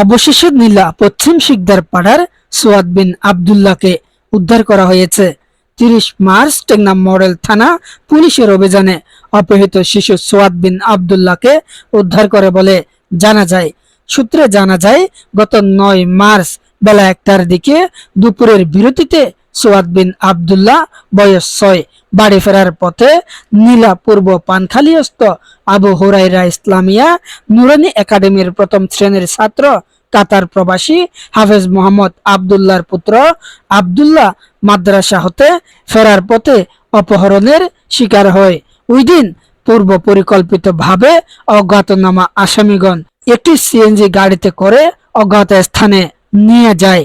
অবশেষে নীলা পশ্চিম শিকদার পাড়ার সোয়াদ বিন আবদুল্লাহকে উদ্ধার করা হয়েছে। তিরিশ মার্চ টেকনাম মডেল থানা পুলিশের অভিযানে অপহৃত শিশু সোয়াদ বিন আবদুল্লাহকে উদ্ধার করে বলে জানা যায়। সূত্রে জানা যায়, গত নয় মার্চ বেলা একটার দিকে দুপুরের বিরতিতে সোয়াদ বিন আবদুল্লাহ, বয়স ছয়। বাড়ি ফেরার পথে নীলা পূর্ব পানখালিয়স্ত আবু হুরাইরা ইসলামিয়া নুরানি একাডেমির প্রথম শ্রেণির ছাত্র, কাতার প্রবাসী হাফেজ মোহাম্মদ আবদুল্লাহর পুত্র আবদুল্লাহ মাদ্রাসা হতে ফেরার পথে অপহরণের শিকার হয়। ওই দিন পূর্ব পরিকল্পিতভাবে অজ্ঞাতনামা আসামিগণ একটি সিএনজি গাড়িতে করে অজ্ঞাত স্থানে নিয়ে যায়।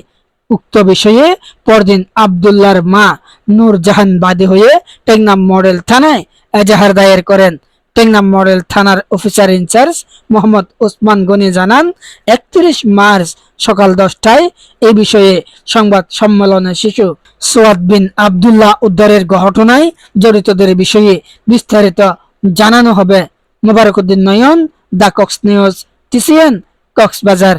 উক্ত বিষয়ে পরদিন আবদুল্লাহর মা নূরজাহান বাদী হয়ে টেকনাম মডেল থানায় এজাহার দায়ের করেন। টেকনাম মডেল থানার অফিসার ইনচার্জ মোহাম্মদ ওসমান গনি জানান, একত্রিশ মার্চ সকাল দশটায় এ বিষয়ে সংবাদ সম্মেলনে শিশু সোয়াদ বিন আবদুল্লাহ উদ্ধারের ঘটনায় জড়িতদের বিষয়ে বিস্তারিত জানানো হবে। Mobarakuddin Nayan, the Cox news, TCN, Cox's Bazar.